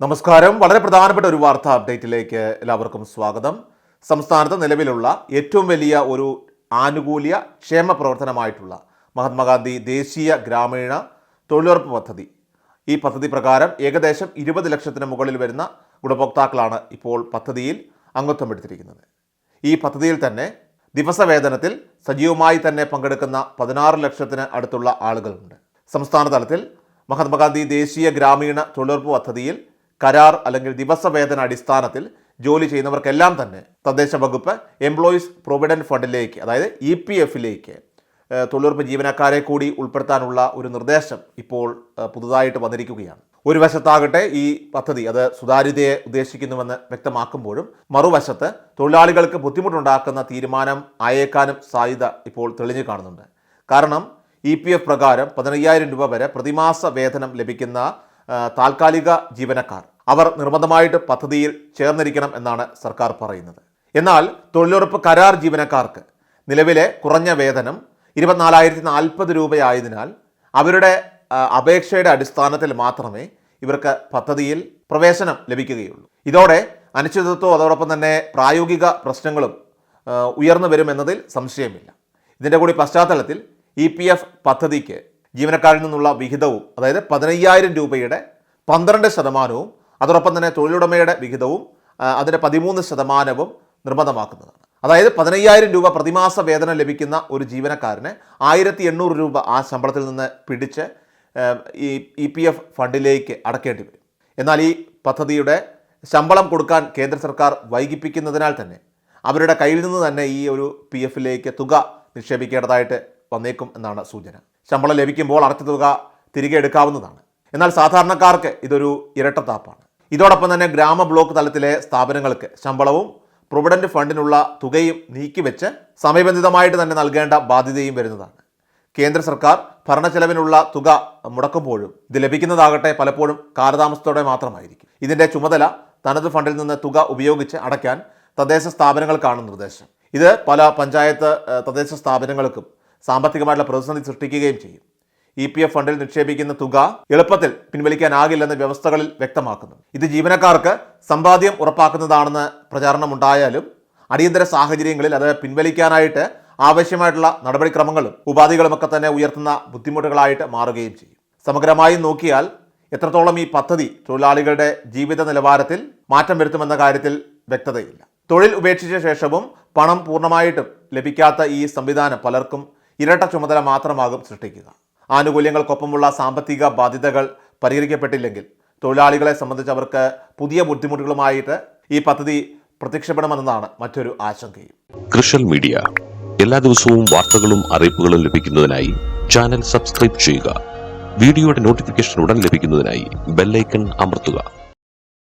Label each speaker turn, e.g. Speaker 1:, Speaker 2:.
Speaker 1: നമസ്കാരം. വളരെ പ്രധാനപ്പെട്ട ഒരു വാർത്താ അപ്ഡേറ്റിലേക്ക് എല്ലാവർക്കും സ്വാഗതം. സംസ്ഥാനത്ത് നിലവിലുള്ള ഏറ്റവും വലിയ ഒരു ആനുകൂല്യ ക്ഷേമ പ്രവർത്തനമായിട്ടുള്ള മഹാത്മാഗാന്ധി ദേശീയ ഗ്രാമീണ തൊഴിലുറപ്പ് പദ്ധതി. ഈ പദ്ധതി പ്രകാരം ഏകദേശം ഇരുപത് ലക്ഷത്തിന് മുകളിൽ വരുന്ന ഗുണഭോക്താക്കളാണ് ഇപ്പോൾ പദ്ധതിയിൽ അംഗത്വം എടുത്തിരിക്കുന്നത്. ഈ പദ്ധതിയിൽ തന്നെ ദിവസവേതനത്തിൽ സജീവമായി തന്നെ പങ്കെടുക്കുന്ന പതിനാറ് ലക്ഷത്തിന് അടുത്തുള്ള ആളുകളുണ്ട്. സംസ്ഥാന തലത്തിൽ മഹാത്മാഗാന്ധി ദേശീയ ഗ്രാമീണ തൊഴിലുറപ്പ് പദ്ധതിയിൽ കരാർ അല്ലെങ്കിൽ ദിവസവേതന അടിസ്ഥാനത്തിൽ ജോലി ചെയ്യുന്നവർക്കെല്ലാം തന്നെ തദ്ദേശ വകുപ്പ് എംപ്ലോയീസ് പ്രൊവിഡന്റ് ഫണ്ടിലേക്ക് അതായത് ഇ പി എഫിലേക്ക് തൊഴിലുറപ്പ് ജീവനക്കാരെ കൂടി ഉൾപ്പെടുത്താനുള്ള ഒരു നിർദ്ദേശം ഇപ്പോൾ പുതുതായിട്ട് വന്നിരിക്കുകയാണ്. ഒരു വശത്താകട്ടെ ഈ പദ്ധതി അത് സുതാര്യതയെ ഉദ്ദേശിക്കുന്നുവെന്ന് വ്യക്തമാക്കുമ്പോഴും മറുവശത്ത് തൊഴിലാളികൾക്ക് ബുദ്ധിമുട്ടുണ്ടാക്കുന്ന തീരുമാനം ആയേക്കാനും സാധ്യത ഇപ്പോൾ തെളിഞ്ഞു കാണുന്നുണ്ട്. കാരണം ഇ പി എഫ് പ്രകാരം പതിനയ്യായിരം രൂപ വരെ പ്രതിമാസ വേതനം ലഭിക്കുന്ന താൽക്കാലിക ജീവനക്കാർ അവർ നിർബന്ധമായിട്ട് പദ്ധതിയിൽ ചേർന്നിരിക്കണം എന്നാണ് സർക്കാർ പറയുന്നത്. എന്നാൽ തൊഴിലുറപ്പ് കരാർ ജീവനക്കാർക്ക് നിലവിലെ കുറഞ്ഞ വേതനം ഇരുപത്തിനാലായിരത്തി നാൽപ്പത് രൂപയായതിനാൽ അവരുടെ അപേക്ഷയുടെ അടിസ്ഥാനത്തിൽ മാത്രമേ ഇവർക്ക് പദ്ധതിയിൽ പ്രവേശനം ലഭിക്കുകയുള്ളൂ. ഇതോടെ അനിശ്ചിതത്വവും അതോടൊപ്പം തന്നെ പ്രായോഗിക പ്രശ്നങ്ങളും ഉയർന്നു വരുമെന്നതിൽ സംശയമില്ല. ഇതിന്റെ കൂടി പശ്ചാത്തലത്തിൽ ഇ പി എഫ് പദ്ധതിക്ക് ജീവനക്കാരിൽ നിന്നുള്ള വിഹിതവും അതായത് പതിനയ്യായിരം രൂപയുടെ പന്ത്രണ്ട് ശതമാനവും അതോടൊപ്പം തന്നെ തൊഴിലുടമയുടെ വിഹിതവും അതിന്റെ പതിമൂന്ന് ശതമാനവും നിർബന്ധമാക്കുന്നതാണ്. അതായത് പതിനയ്യായിരം രൂപ പ്രതിമാസ വേതനം ലഭിക്കുന്ന ഒരു ജീവനക്കാരന് ആയിരത്തി എണ്ണൂറ് രൂപ ആ ശമ്പളത്തിൽ നിന്ന് പിടിച്ച് ഈ ഇ പി എഫ് ഫണ്ടിലേക്ക് അടക്കേണ്ടി വരും. എന്നാൽ ഈ പദ്ധതിയുടെ ശമ്പളം കൊടുക്കാൻ കേന്ദ്ര സർക്കാർ വൈകിപ്പിക്കുന്നതിനാൽ തന്നെ അവരുടെ കയ്യിൽ നിന്ന് തന്നെ ഈ ഒരു പി എഫിലേക്ക് തുക നിക്ഷേപിക്കേണ്ടതായിട്ട് വന്നേക്കും എന്നാണ് സൂചന. ശമ്പളം ലഭിക്കുമ്പോൾ അടച്ച തുക തിരികെ എടുക്കാവുന്നതാണ്. എന്നാൽ സാധാരണക്കാർക്ക് ഇതൊരു ഇരട്ടത്താപ്പാണ്. ഇതോടൊപ്പം തന്നെ ഗ്രാമ ബ്ലോക്ക് തലത്തിലെ സ്ഥാപനങ്ങൾക്ക് ശമ്പളവും പ്രൊവിഡന്റ് ഫണ്ടിനുള്ള തുകയും നീക്കിവെച്ച് സമയബന്ധിതമായിട്ട് തന്നെ നൽകേണ്ട ബാധ്യതയും വരുന്നതാണ്. കേന്ദ്ര സർക്കാർ ഭരണച്ചെലവിനുള്ള തുക മുടക്കുമ്പോഴും ഇത് ലഭിക്കുന്നതാകട്ടെ പലപ്പോഴും കാലതാമസത്തോടെ മാത്രമായിരിക്കും. ഇതിന്റെ ചുമതല തനത് ഫണ്ടിൽ നിന്ന് തുക ഉപയോഗിച്ച് അടയ്ക്കാൻ തദ്ദേശ സ്ഥാപനങ്ങൾക്കാണ് നിർദ്ദേശം. ഇത് പല പഞ്ചായത്ത് തദ്ദേശ സ്ഥാപനങ്ങൾക്കും സാമ്പത്തികമായിട്ടുള്ള പ്രതിസന്ധി സൃഷ്ടിക്കുകയും ചെയ്യും. ഇ പി എഫ് ഫണ്ടിൽ നിക്ഷേപിക്കുന്ന തുക എളുപ്പത്തിൽ പിൻവലിക്കാനാകില്ലെന്ന് വ്യവസ്ഥകളിൽ വ്യക്തമാക്കുന്നു. ഇത് ജീവനക്കാർക്ക് സമ്പാദ്യം ഉറപ്പാക്കുന്നതാണെന്ന് പ്രചാരണമുണ്ടായാലും അടിയന്തര സാഹചര്യങ്ങളിൽ അത് പിൻവലിക്കാനായിട്ട് ആവശ്യമായിട്ടുള്ള നടപടിക്രമങ്ങളും ഉപാധികളുമൊക്കെ തന്നെ ഉയർത്തുന്ന ബുദ്ധിമുട്ടുകളായിട്ട് മാറുകയും ചെയ്യും. സമഗ്രമായി നോക്കിയാൽ എത്രത്തോളം ഈ പദ്ധതി തൊഴിലാളികളുടെ ജീവിത നിലവാരത്തിൽ മാറ്റം വരുത്തുമെന്ന കാര്യത്തിൽ വ്യക്തതയില്ല. തൊഴിൽ ഉപേക്ഷിച്ച ശേഷവും പണം പൂർണമായിട്ടും ലഭിക്കാത്ത ഈ സംവിധാനം പലർക്കും ഇരട്ട ചുമതല മാത്രമാകും സൃഷ്ടിക്കുക. ആനുകൂല്യങ്ങൾക്കൊപ്പമുള്ള സാമ്പത്തിക ബാധ്യതകൾ പരിഹരിക്കപ്പെട്ടില്ലെങ്കിൽ തൊഴിലാളികളെ സംബന്ധിച്ച് അവർക്ക് പുതിയ ബുദ്ധിമുട്ടുകളുമായിട്ട് ഈ പദ്ധതി പ്രത്യക്ഷപ്പെടുമെന്നതാണ് മറ്റൊരു ആശങ്കയും.
Speaker 2: കൃഷൽ മീഡിയ. എല്ലാ ദിവസവും വാർത്തകളും അറിയിപ്പുകളും ലഭിക്കുന്നതിനായി ചാനൽ സബ്സ്ക്രൈബ് ചെയ്യുക. വീഡിയോയുടെ നോട്ടിഫിക്കേഷൻ ഉടൻ ലഭിക്കുന്നതിനായി ബെല്ലൈക്കൺ അമർത്തുക.